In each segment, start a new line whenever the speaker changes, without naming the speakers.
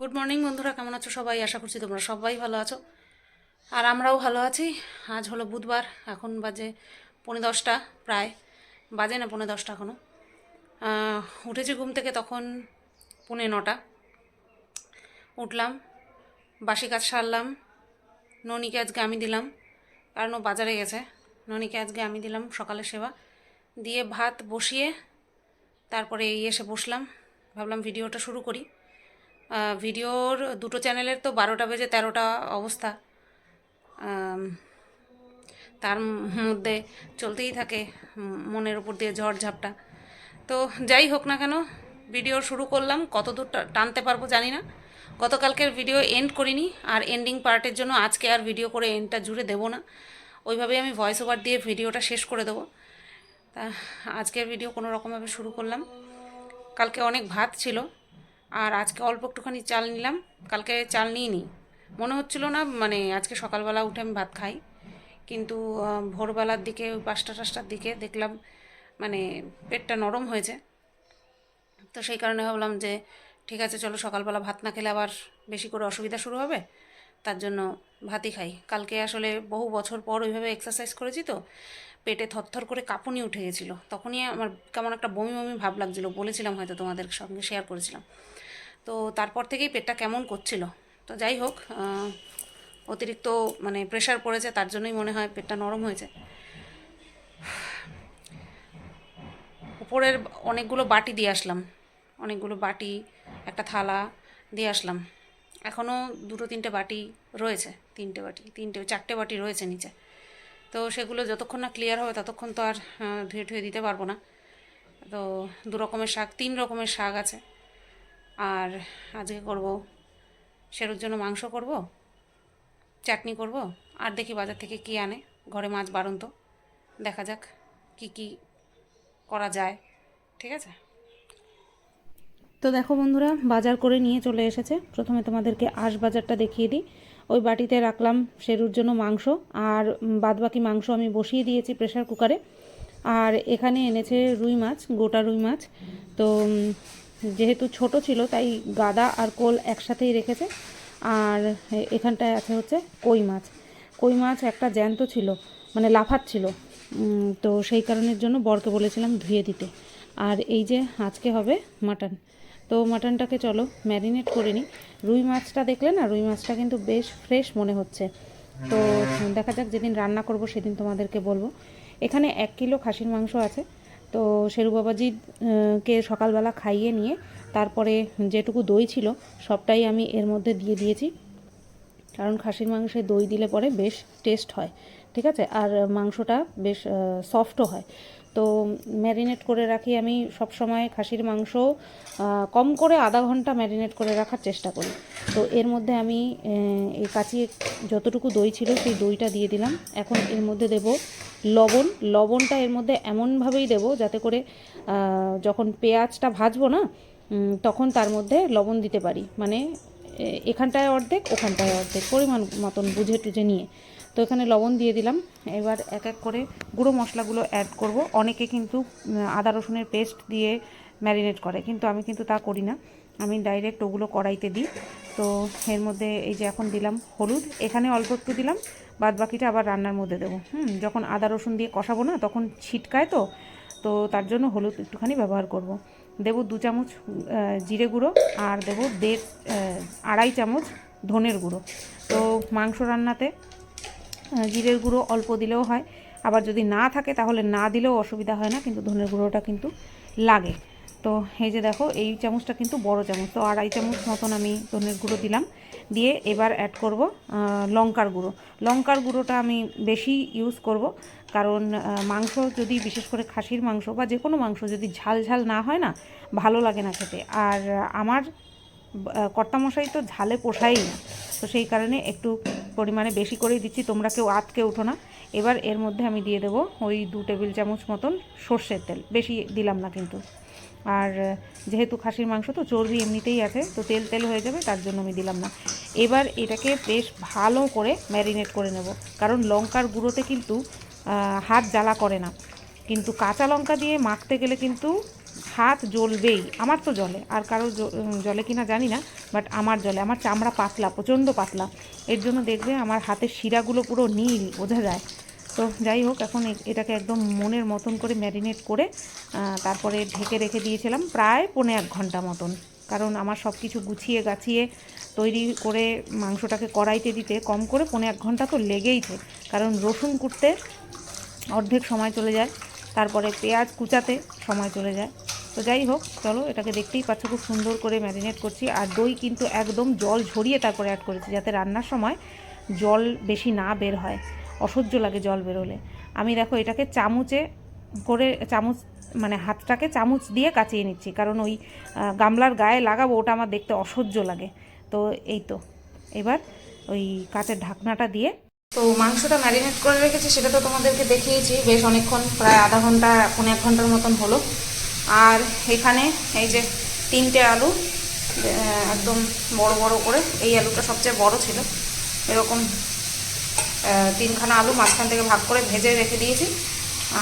Good morning বন্ধুরা। কেমন আছো সবাই? আশা করছি তোমরা সবাই ভালো আছো। আর আমরাও ভালো আছি। আজ হলো বুধবার। এখন বাজে পৌনে দশটা, প্রায়। বাজে না পৌনে দশটা এখনও উঠেছি ঘুম থেকে তখন পৌনে নটা। উঠলাম, বাসি কাজ সারলাম, ননিকে আজকে আমি দিলাম, কারণ ও বাজারে গেছে। ননিকে আজকে আমি দিলাম সকালের সেবা। দিয়ে ভাত বসিয়ে তারপরে এই এসে বসলাম। ভাবলাম ভিডিওটা শুরু করি। ভিডিওর দুটো চ্যানেলের তো বারোটা বেজে তেরোটা অবস্থা। তার মধ্যে চলতেই থাকে মনের উপর দিয়ে ঝড় ঝাপটা। তো যাই হোক না কেন, ভিডিও শুরু করলাম। কতদূর টানতে পারব জানি না। গতকালকের ভিডিও এন্ড করিনি, আর এন্ডিং পার্টের জন্য আজকে আর ভিডিও করে এন্ডটা জুড়ে দেবো না। ওইভাবেই আমি ভয়েস ওভার দিয়ে ভিডিওটা শেষ করে দেবো। তা আজকের ভিডিও কোনো রকমভাবে শুরু করলাম। কালকে অনেক ভাত ছিল। আর আজকে অল্প একটুখানি চাল নিলাম। কালকে চাল নিই নি মনে হচ্ছিল না মানে আজকে সকালবেলা উঠে আমি ভাত খাই। কিন্তু ভোরবেলার দিকে পাঁচটা টাশটার দিকে দেখলাম মানে পেটটা নরম হয়েছে। তো সেই কারণে ভাবলাম যে, ঠিক আছে, চলো সকালবেলা ভাত না খেলে আবার বেশি করে অসুবিধা শুরু হবে। তার জন্য ভাতই খাই। কালকে আসলে বহু বছর পর ওইভাবে এক্সারসাইজ করেছি তো, পেটে থরথর করে কাঁপুনি উঠে গেছিল। তখনই আমার কেমন একটা বমি বমি ভাব লাগছিল। বলেছিলাম হয়তো তোমাদের সঙ্গে শেয়ার করেছিলাম। তো তারপর থেকেই পেটটা কেমন করছিল? তো যাই হোক অতিরিক্ত মানে প্রেশার পড়েছে, তার জন্যই মনে হয় পেটটা নরম হয়েছে। উপরের অনেকগুলো বাটি দিয়ে আসলাম। অনেকগুলো বাটি, একটা থালা দিয়ে আসলাম। এখনও দুটো তিনটে বাটি রয়েছে, তিনটে বাটি, তিনটে, চারটে বাটি রয়েছে নিচে। তো সেগুলো যতক্ষণ না ক্লিয়ার হবে, ততক্ষণ তো আর ধুয়ে ধুয়ে দিতে পারব না। তো দু রকমের শাক, তিন রকমের শাক আছে। আর আজকে করব, সেরুর জন্য মাংস করব, চাটনি করব, আর দেখি বাজার থেকে কি আনে, ঘরে মাছ বারন্ত দেখা যাক কি কি করা যায়, ঠিক আছে? তো দেখো বন্ধুরা, বাজার করে নিয়ে চলে এসেছে। প্রথমে তোমাদেরকে আশ বাজারটা দেখিয়ে দিই। ওই বাটিতে রাখলাম সেরুর জন্য মাংস, আর বাদবাকি মাংস আমি বসিয়ে দিয়েছি প্রেশার কুকারে। আর এখানে এনেছে রুই মাছ, গোটা রুই মাছ। তো যেহেতু ছোট ছিল, তাই গাদা আর কোল একসাথেই রেখেছে। আর এখানটায় আছে হচ্ছে কই মাছ। কই মাছ একটা জ্যান্ত ছিল মানে লাফাচ্ছিল তো সেই কারণের জন্য বরকে বলেছিলাম ধুয়ে দিতে। আর এই যে আজকে হবে মাটন। তো মাটনটাকে চলো ম্যারিনেট করে নিই। রুই মাছটা দেখলে না, রুই মাছটা কিন্তু বেশ ফ্রেশ মনে হচ্ছে। তো দেখা যাক যেদিন রান্না করব সেদিন তোমাদেরকে বলব। এখানে এক কিলো খাসির মাংস আছে। তো শেরু বাবাজি কে সকালবেলা খাইয়ে নিয়ে তারপরে যেটুকু দই ছিল সবটাই আমি এর মধ্যে দিয়ে দিয়েছি। কারণ খাসির মাংসে দই দিলে পরে বেশ টেস্ট হয়, ঠিক আছে? আর মাংসটা বেশ সফটও হয়। তো ম্যারিনেট করে রাখি আমি সব সময় খাসির মাংস কম করে আধা ঘণ্টা ম্যারিনেট করে রাখার চেষ্টা করি। তো এর মধ্যে আমি এই কাচিয়ে যতটুকু দই ছিল সেই দইটা দিয়ে দিলাম। এখন এর মধ্যে দেব লবণ। লবণটা এর মধ্যে এমনভাবেই দেব যাতে করে যখন পেঁয়াজটা ভাজবো না তখন তার মধ্যে লবণ দিতে পারি। মানে এখানটায় অর্ধেক, ওখানটায় অর্ধেক, পরিমাণ মতন বুঝে টুঝে নিয়ে। তো এখানে লবণ দিয়ে দিলাম। এবার এক এক করে গুঁড়ো মশলাগুলো অ্যাড করব। অনেকে কিন্তু আদা রসুনের পেস্ট দিয়ে ম্যারিনেট করে, কিন্তু আমি কিন্তু তা করি না। আমি ডাইরেক্ট ওগুলো কড়াইতে দিই। তো এর মধ্যে এই যে এখন দিলাম হলুদ, এখানে অল্প একটু দিলাম, বাদ বাকিটা আবার রান্নার মধ্যে দেবো। হুম, যখন আদা রসুন দিয়ে কষাবো না, তখন ছিটকায় তো তো তার জন্য হলুদ একটুখানি ব্যবহার করব। দেব দু চামচ জিরে গুঁড়ো, আর দেবো দেড় আড়াই চামচ ধনের গুঁড়ো। তো মাংস রান্নাতে জিরের গুঁড়ো অল্প দিলেও হয়। আবার যদি না থাকে তাহলে না দিলেও অসুবিধা হয় না, কিন্তু ধনের গুঁড়োটা কিন্তু লাগে। তো এই যে দেখো, এই চামচটা কিন্তু বড় চামচ, তো আড়াই চামচ মতন আমি ধনের গুঁড়ো দিলাম। দিয়ে এবার অ্যাড করব লঙ্কার গুঁড়ো। লঙ্কার গুঁড়োটা আমি বেশি ইউজ করব, কারণ মাংস যদি, বিশেষ করে খাসির মাংস বা যে কোনো মাংস যদি ঝাল ঝাল না হয় না, ভালো লাগে না খেতে। আর আমার কর্তামশাই তো ঝালে পোষাই না। তো সেই কারণে একটু পরিমাণে বেশি করেই দিচ্ছি, তোমরা কেউ আটকে ওঠো না। এবার এর মধ্যে আমি দিয়ে দেবো ওই দু টেবিল চামচ মতন সর্ষের তেল, বেশি দিলাম না কিন্তু। আর যেহেতু খাসির মাংস তো চর্বি এমনিতেই আছে, তো তেল তেল হয়ে যাবে, তার জন্য আমি দিলাম না। এবার এটাকে বেশ ভালো করে ম্যারিনেট করে নেব, কারণ লঙ্কার গুঁড়োতে কিন্তু হাত জ্বালা করে না। কিন্তু কাঁচা লঙ্কা দিয়ে মাখতে গেলে কিন্তু
হাত জ্বলবেই আমার তো জলে আর কারও জ- উম, জলে কিনা জানি না বাট আমার জলে আমার চামড়া পাতলা প্রচণ্ড পাতলা। এর জন্য দেখবে আমার হাতের শিরাগুলো পুরো নীল বোঝা যায়। তো যাই হোক এখন এটাকে একদম মনের মতন করে ম্যারিনেট করে তারপরে ঢেকে রেখে দিয়েছিলাম প্রায় পৌনে এক ঘণ্টা মতন। কারণ আমার সব কিছু গুছিয়ে গাছিয়ে তৈরি করে মাংসটাকে কড়াইতে দিতে কম করে পৌনে এক ঘণ্টা তো লেগেইছে কারণ রসুন কুটতে অর্ধেক সময় চলে যায় তারপরে পেঁয়াজ কুচাতে সময় চলে যায়। তো যাই হোক, চলো এটাকে দেখতেই পাচ্ছ খুব সুন্দর করে ম্যারিনেট করছি। আর দই কিন্তু একদম জল ঝরিয়ে তারপরে অ্যাড করেছি, যাতে রান্নার সময় জল বেশি না বের হয়। অসহ্য লাগে জল বেরোলে। আমি দেখো এটাকে চামচে করে চামচ মানে হাতটাকে চামচ দিয়ে কাচিয়ে নিচ্ছি, কারণ ওই গামলার গায়ে লাগাবো ওটা আমার দেখতে অসহ্য লাগে। তো এই তো, এবার ওই কাচের ঢাকনাটা দিয়ে।
তো মাংসটা ম্যারিনেট করে রেখেছি, সেটা তো তোমাদেরকে দেখিয়েছি, বেশ অনেকক্ষণ, প্রায় আধা ঘণ্টা, পৌনে এক ঘণ্টার মতন হলো। আর এখানে এই যে তিনটে আলু একদম বড় বড় করে। এই আলুটা সবচেয়ে বড় ছিল। এরকম তিনখানা আলু মাঝখান থেকে ভাগ করে ভেজে রেখে দিয়েছি।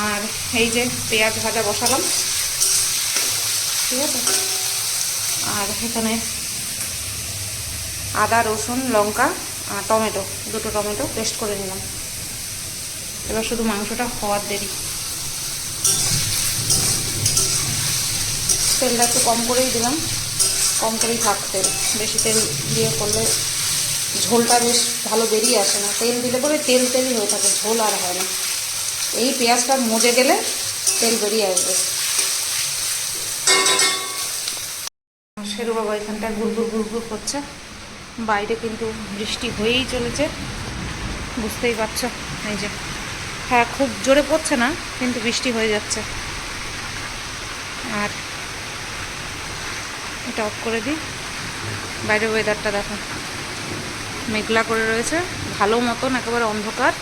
আর এই যে পেঁয়াজ ভাজা বসালাম। ঠিক আছে? আর এখানে আদা, রসুন, লঙ্কা, আর টমেটো, দুটো টমেটো পেস্ট করে নিলাম। এবার শুধু মাংসটা হওয়ার দেরি। তেলটা একটু কম করেই দিলাম। কম করেই থাক তেল। বেশি তেল দিয়ে করলে ঝোলটা বেশ ভালো বেরিয়ে আসে না। তেল দিলে পরে তেল তেলই হয়ে থাকে, ঝোল আর হয় না। এই পেঁয়াজটা মজে গেলে তেল বেরিয়ে আসবে। শেরু বাবা এখানটায় গুড়গুড় গুড়গুড় করছে। বাইরে কিন্তু বৃষ্টি হয়েই চলেছে। বুঝতেই পারছ? এই যে হ্যাঁ খুব জোরে পড়ছে না, কিন্তু বৃষ্টি হয়ে যাচ্ছে। আর এটা অফ করে দিই। বাইরের ওয়েদারটা দেখো। মেঘলা করে রয়েছে। ভালো মতন একেবারে অন্ধকার।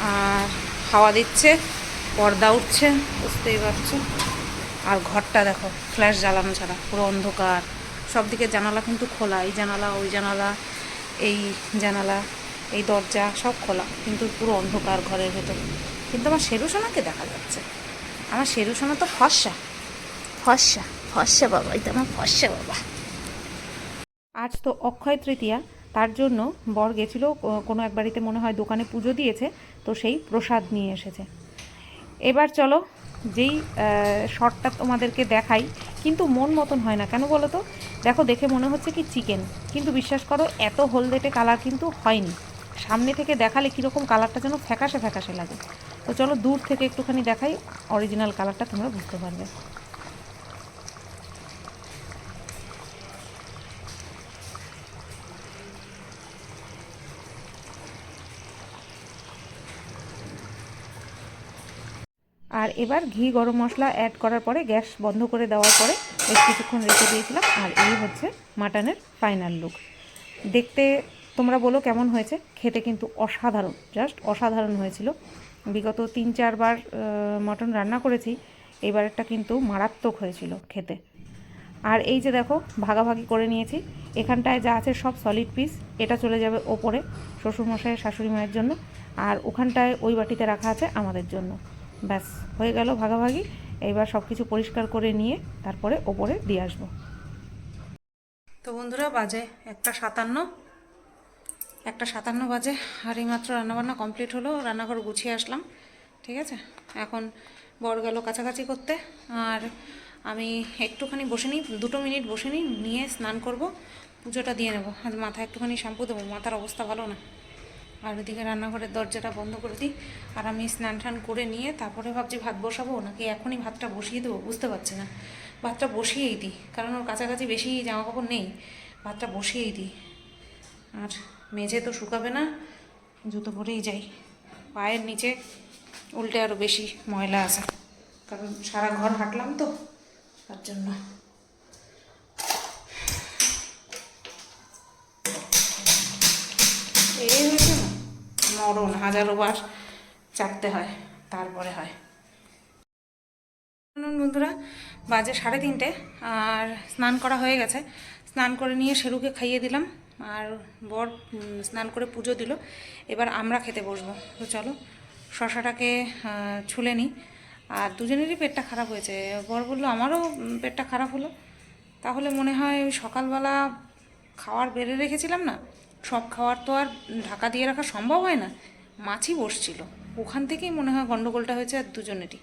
আর হাওয়া দিচ্ছে, পর্দা উঠছে, বুঝতেই পারছ। আর ঘরটা দেখো ফ্ল্যাশ জ্বালানো ছাড়া, পুরো অন্ধকার। সব দিকে জানালা কিন্তু খোলা, এই জানালা, ওই জানালা, এই জানালা, এই দরজা, সব খোলা। কিন্তু পুরো অন্ধকার ঘরের ভেতর। কিন্তু আমার শেরু সোনাকে দেখা যাচ্ছে। আমার শেরু সোনা তো ফর্সা। ফর্সা। ফর্সা বাবা, এটা আমার বাবা।
আজ তো অক্ষয় তৃতীয়া, তার জন্য বর গেছিল কোনো এক বাড়িতে মনে হয় দোকানে পুজো দিয়েছে, তো সেই প্রসাদ নিয়ে এসেছে। এবার চলো, যেই শর্টটা তোমাদেরকে দেখাই, কিন্তু মন মতন হয় না। কেন বলো তো? দেখো, দেখে মনে হচ্ছে কি চিকেন, কিন্তু বিশ্বাস করো, এত হলদেটে কালার কিন্তু হয়নি। সামনে থেকে দেখালে কীরকম কালারটা যেন ফ্যাকাশে ফ্যাকাশে লাগে। তো চলো, দূর থেকে একটুখানি দেখাই, অরিজিনাল কালারটা তোমরা বুঝতে পারবে। আর এবার ঘি গরম মশলা অ্যাড করার পরে গ্যাস বন্ধ করে দেওয়ার পরে বেশ কিছুক্ষণ রেখে দিয়েছিলাম। আর এই হচ্ছে মাটনের ফাইনাল লুক দেখতে তোমরা বলো কেমন হয়েছে? খেতে কিন্তু অসাধারণ জাস্ট অসাধারণ হয়েছিল। বিগত তিন চারবার মটন রান্না করেছি, এবারেরটা কিন্তু মারাত্মক হয়েছিল খেতে। আর এই যে দেখো, ভাগাভাগি করে নিয়েছি। এখানটায় যা আছে সব সলিড পিস এটা চলে যাবে ওপরে শ্বশুরমশাই, শাশুড়ি মায়ের জন্য। আর ওখানটায় ওই বাটিতে রাখা আছে আমাদের জন্য। ব্যাস, হয়ে গেল ভাগাভাগি। এইবার সব কিছু পরিষ্কার করে নিয়ে তারপরে ওপরে দিয়ে আসব।
তো বন্ধুরা, বাজে একটা সাতান্ন। একটা সাতান্ন বাজে, আর এইমাত্র রান্নাবান্না কমপ্লিট হলো, রান্নাঘর গুছিয়ে আসলাম, ঠিক আছে? এখন বর গেল কাছাকাছি করতে, আর আমি একটুখানি বসে নিই, দুটো মিনিট বসে নিই, নিয়ে স্নান করব, পুজোটা দিয়ে নেব। আজ মাথায় একটুখানি শ্যাম্পু দেবো, মাথার অবস্থা ভালো না। আর ওইদিকে রান্নাঘরের দরজাটা বন্ধ করে দিই। আর আমি স্নান টান করে নিয়ে তারপরে ভাবছি ভাত বসাবো নাকি এখনই ভাতটা বসিয়ে দেবো, বুঝতে পারছি না। ভাতটা বসিয়েই দিই, কারণ ওর কাছাকাছি বেশি জামা কাপড় নেই। ভাতটা বসিয়েই দিই। আর মেঝে তো শুকাবে না, জুতো পরেই যাই। পায়ের নিচে উল্টে আরও বেশি ময়লা আছে, কারণ সারা ঘর হাঁটলাম তো, তার জন্য। এই হয়েছে মরণ হাজারো বার চাপতে হয়, তারপরে হয়। বন্ধুরা, বাজে সাড়ে তিনটে, আর স্নান করা হয়ে গেছে। স্নান করে নিয়ে শেরুকে খাইয়ে দিলাম, আর বর স্নান করে পুজো দিল। এবার আমরা খেতে বসবো। তো চলো, শশাটাকে ছুলে নিই। আর দুজনেরই পেটটা খারাপ হয়েছে। বর বলল, আমারও পেটটা খারাপ হলো। তাহলে মনে হয় ওই সকালবেলা খাওয়ার বেড়ে রেখেছিলাম না? সব খাওয়ার তো আর ঢাকা দিয়ে রাখা সম্ভব হয় না। মাছই বসছিল। ওখান থেকেই মনে হয় গন্ডগোলটা হয়েছে আর দুজনেরই।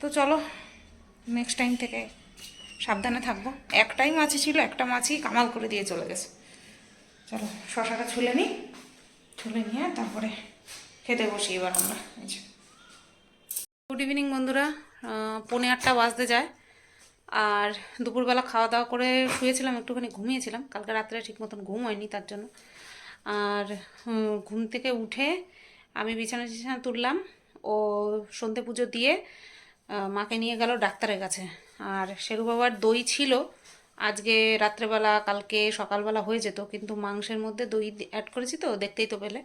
তো চলো নেক্সট টাইম থেকে সাবধানে থাকব। একটাই মাছই ছিল, একটা মাছই কামাল করে দিয়ে চলে গেছে। চলো, শশাটা ছুলে নিই। ছুলে নিয়ে তারপরে খেতে বসি এবার আমরা। গুড ইভিনিং বন্ধুরা পৌনে আটটা বাজতে যায়। আর দুপুরবেলা খাওয়া দাওয়া করে শুয়েছিলাম, একটুখানি ঘুমিয়েছিলাম। কালকে রাত্রে ঠিক মতন ঘুম হয়নি তার জন্য। আর ঘুম থেকে উঠে আমি বিছানা টিছানা তুললাম। ও সন্ধে পুজো দিয়ে মাকে নিয়ে গেল ডাক্তারের কাছে। আর শেরু বাবার দই ছিল। আজকে রাত্রেবেলা, কালকে সকালবেলা হয়ে যেত, কিন্তু মাংসের মধ্যে দই অ্যাড করেছি তো, দেখতেই তো পেলে।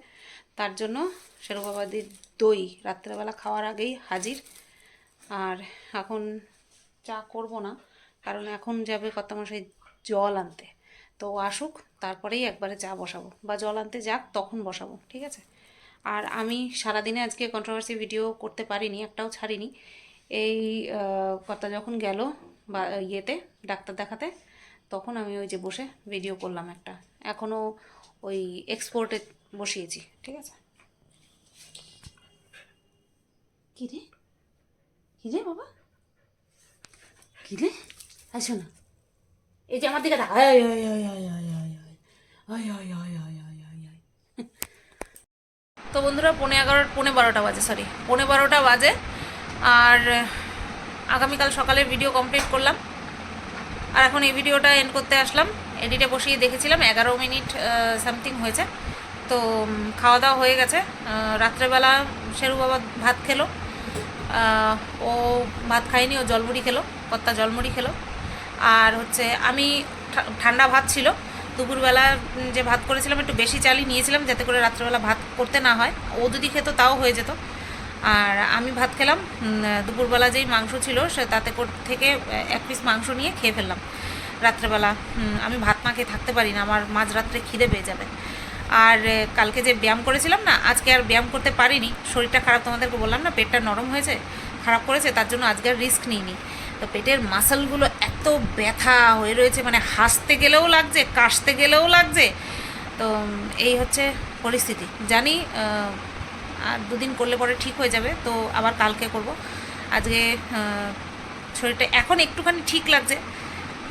তার জন্য শেরু বাবাদির দই রাত্রেবেলা খাওয়ার আগেই হাজির। আর এখন চা করব না, কারণ এখন যাবে কত মাসে জল আনতে। তো আসুক, তারপরেই একবারে চা বসাবো, বা জল আনতে যাক, তখন বসাবো, ঠিক আছে? আর আমি সারাদিনে আজকে কন্ট্রোভার্সি ভিডিও করতে পারিনি, একটাও ছাড়িনি। এই কর্তা যখন গেল বা, ইয়েতে, ডাক্তার দেখাতে, তখন আমি ওই যে বসে ভিডিও করলাম একটা। এখনও ওই এক্সপোর্টে বসিয়েছি, ঠিক আছে? কী রে? কী রে বাবা? আসো না এই যে আমার দিকে তো বন্ধুরা পনে এগারো পনে বারোটা বাজে সরি পনে বারোটা বাজে আর আগামীকাল সকালের ভিডিও কমপ্লিট করলাম আর এখন এই ভিডিওটা এন্ড করতে আসলাম এডিটে বসিয়ে দেখেছিলাম এগারো মিনিট সামথিং হয়েছে তো খাওয়া দাওয়া হয়ে গেছে রাত্রেবেলা শেরু বাবা ভাত খেলো ও ভাত খায়নি, ও জলমুড়ি খেলো কত্তা জলমুড়ি খেলো। আর হচ্ছে আমি ঠান্ডা ভাত ছিল, দুপুরবেলা যে ভাত করেছিলাম একটু বেশি চালই নিয়েছিলাম যাতে করে রাত্রেবেলা ভাত করতে না হয়, ও যদি খেত তাও হয়ে যেত। আর আমি ভাত খেলাম দুপুরবেলা যেই মাংস ছিল সে তাতে থেকে এক পিস মাংস নিয়ে খেয়ে ফেললাম। রাত্রেবেলা আমি ভাত না খেয়ে থাকতে পারি না, আমার মাঝরাত্রে খিদে পেয়ে যাবে। আর কালকে যে ব্যায়াম করেছিলাম না, আজকে আর ব্যায়াম করতে পারিনি। শরীরটা খারাপ তোমাদেরকে বললাম না, পেটটা নরম হয়েছে, খারাপ করেছে, তার জন্য আজকে আর রিস্ক নিইনি। তো পেটের মাসলগুলো এত ব্যথা হয়ে রয়েছে মানে হাসতে গেলেও লাগছে, কাশতে গেলেও লাগছে। তো, এই হচ্ছে পরিস্থিতি। জানি আর দুদিন করলে পরে ঠিক হয়ে যাবে, তো আবার কালকে করব। আজকে শরীরটা এখন একটুখানি ঠিক লাগছে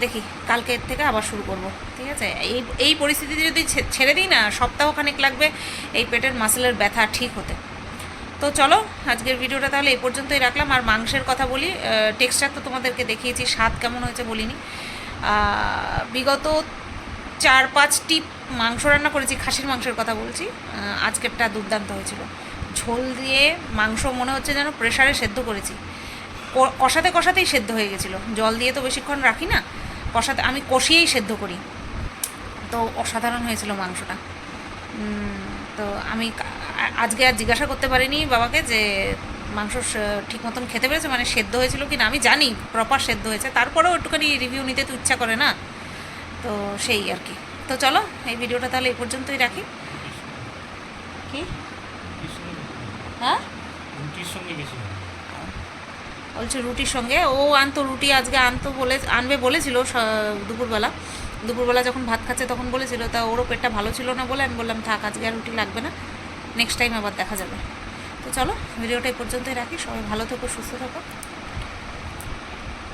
দেখি, কালকে থেকে আবার শুরু করব, ঠিক আছে? এই এই পরিস্থিতিতে যদি ছেড়ে দিই না, সপ্তাহখানেক লাগবে এই পেটের মাসেলের ব্যথা ঠিক হতে। তো চলো, আজকের ভিডিওটা তাহলে এই পর্যন্তই রাখলাম। আর মাংসের কথা বলি টেক্সচার তো তোমাদেরকে দেখিয়েছি, স্বাদ কেমন হয়েছে বলিনি। বিগত চার, পাঁচটি মাংস রান্না করেছি, খাসির মাংসের কথা বলছি। আজকেরটা দুর্দান্ত হয়েছিল। ঝোল দিয়ে মাংস মনে হচ্ছে যেন প্রেশারে সেদ্ধ করেছি। কষাতে, কষাতেই সেদ্ধ হয়ে গেছিল। জল দিয়ে তো বেশিক্ষণ রাখি না। কষাতে আমি কষিয়েই সেদ্ধ করি। তো অসাধারণ হয়েছিল মাংসটা। তো আমি আজকে আর জিজ্ঞাসা করতে পারিনি বাবাকে যে মাংস ঠিক মতন খেতে পেরেছে? মানে সেদ্ধ হয়েছিল কি না আমি জানি প্রপার সেদ্ধ হয়েছে। তারপরেও একটুখানি রিভিউ নিতে তো ইচ্ছা করে না। তো সেই আর কি। তো চলো এই ভিডিওটা তাহলে এই পর্যন্তই রাখি। কি? হ্যাঁ?
সঙ্গে।
বলছে রুটির সঙ্গে। ও আনতো রুটি, আজকে আনতো বলে, আনবে বলেছিল দুপুরবেলা। দুপুরবেলা যখন ভাত খাচ্ছে তখন বলেছিল, তা ওরও পেটটা ভালো ছিল না বলে আমি বললাম, থাক, আজকে আর রুটি লাগবে না। নেক্সট টাইম আবার দেখা যাবে। তো চলো, ভিডিওটা এই পর্যন্তই রাখি। সবাই ভালো থেকো, সুস্থ থাকো।